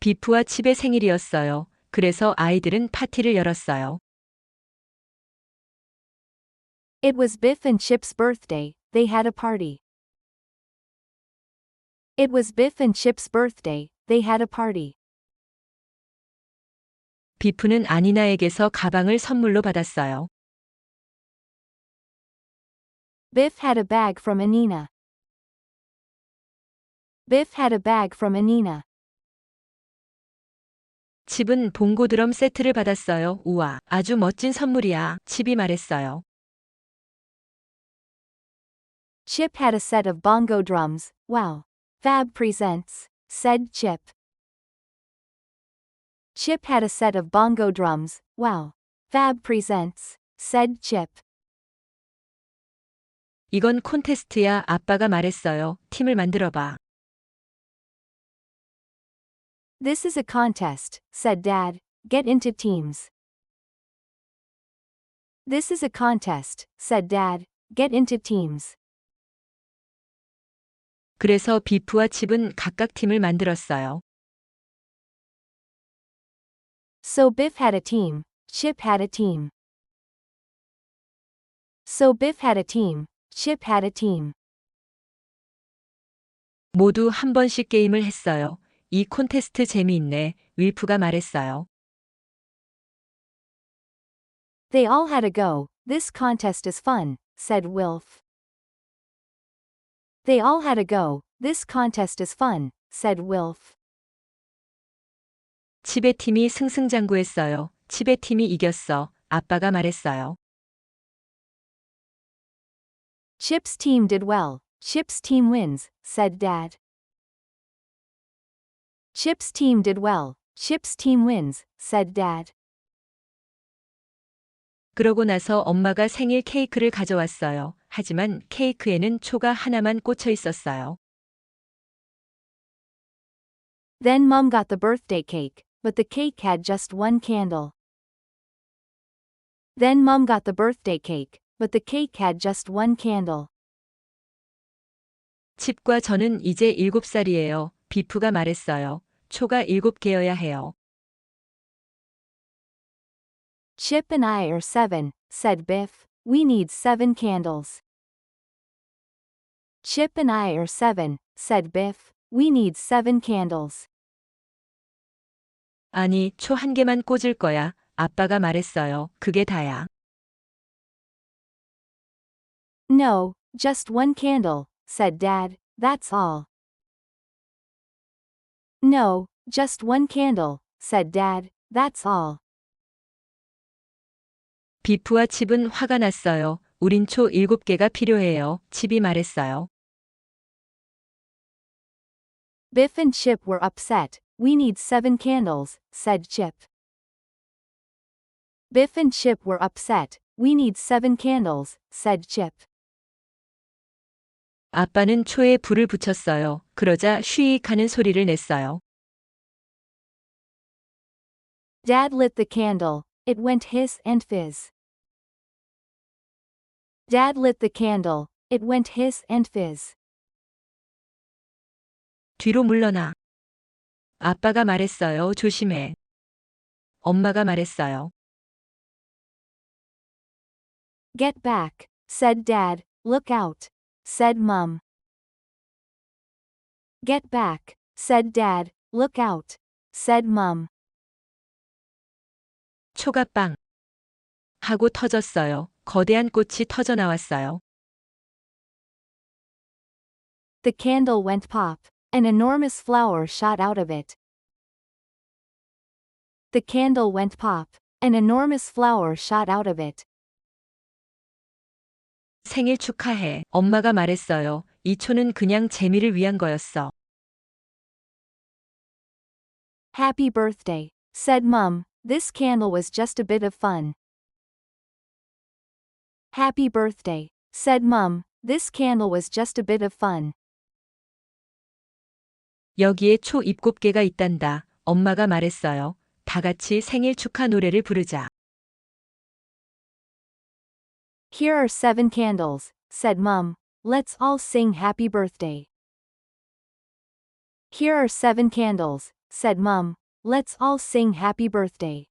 비프와 칩의 생일이었어요. 그래서 아이들은 파티를 열었어요. It was Biff and Chip's birthday, they had a party. It was Biff and Chip's birthday, they had a party. 비프는 아니나에게서 가방을 선물로 받았어요. Biff had a bag from Anina. Biff had a bag from Anina. 칩은 봉고 드럼 세트를 받았어요. 우와, 아주 멋진 선물이야. 칩이 말했어요. Chip had a set of bongo drums. Wow. Fab presents, said Chip. Chip had a set of bongo drums. Wow. Fab presents, said Chip. 이건 콘테스트야. 아빠가 말했어요. 팀을 만들어 봐. This is a contest, said Dad. Get into teams. This is a contest, said Dad. Get into teams. 그래서 비프와 칩은 각각 팀을 만들었어요. So Biff had a team, Chip had a team. So Biff had a team, Chip had a team. 모두 한 번씩 게임을 했어요. 이 콘테스트 재미있네. 윌프가 말했어요. They all had a go. This contest is fun, said Wilf. They all had a go. This contest is fun, said Wilf. 칩의 팀이 승승장구했어요. 칩의 팀이 이겼어. 아빠가 말했어요. Chip's team did well. Chip's team wins, said Dad. Chip's team did well. Chip's team wins, said Dad. 그러고 나서 엄마가 생일 케이크를 가져왔어요. 하지만 케이크에는 초가 하나만 꽂혀 있었어요. Then Mum got the birthday cake, but the cake had just one candle. Then Mum got the birthday cake, but the cake had just one candle. 칩과 저는 이제 7살이에요. 비프가 말했어요. 초가 7개여야 해요. Chip and I are seven, said Biff. We need seven candles. Chip and I are seven, said Biff. We need seven candles. 아니, 초 한 개만 꽂을 거야. 아빠가 말했어요. 그게 다야. No, just one candle, said Dad. That's all. No, just one candle, said Dad. That's all. 비프와 칩은 화가 났어요. 우린 초 7개가 필요해요. 칩이 말했어요. Biff and Chip were upset. We need seven candles, said Chip. Biff and Chip were upset. We need seven candles, said Chip. 아빠는 초에 불을 붙였어요. 그러자 쉬익 하는 소리를 냈어요. Dad lit the candle. It went hiss and fizz. Dad lit the candle. It went hiss and fizz. 뒤로 물러나. 아빠가 말했어요. 조심해. 엄마가 말했어요. Get back, said Dad. Look out, said Mum. Get back, said Dad. Look out, said Mum. 초가 빵. 하고 터졌어요. 거대한 꽃이 터져 나왔어요. The candle went pop. An enormous flower shot out of it. The candle went pop. An enormous flower shot out of it. 생일 축하해. 엄마가 말했어요. 이 초는 그냥 재미를 위한 거였어. Happy birthday, said Mum. This candle was just a bit of fun. Happy birthday, said Mum. This candle was just a bit of fun. 여기에 초 7개가 있단다. 엄마가 말했어요. 다 같이 생일 축하 노래를 부르자. Here are seven candles, said Mum. Let's all sing happy birthday. Here are seven candles, said Mum. Let's all sing happy birthday.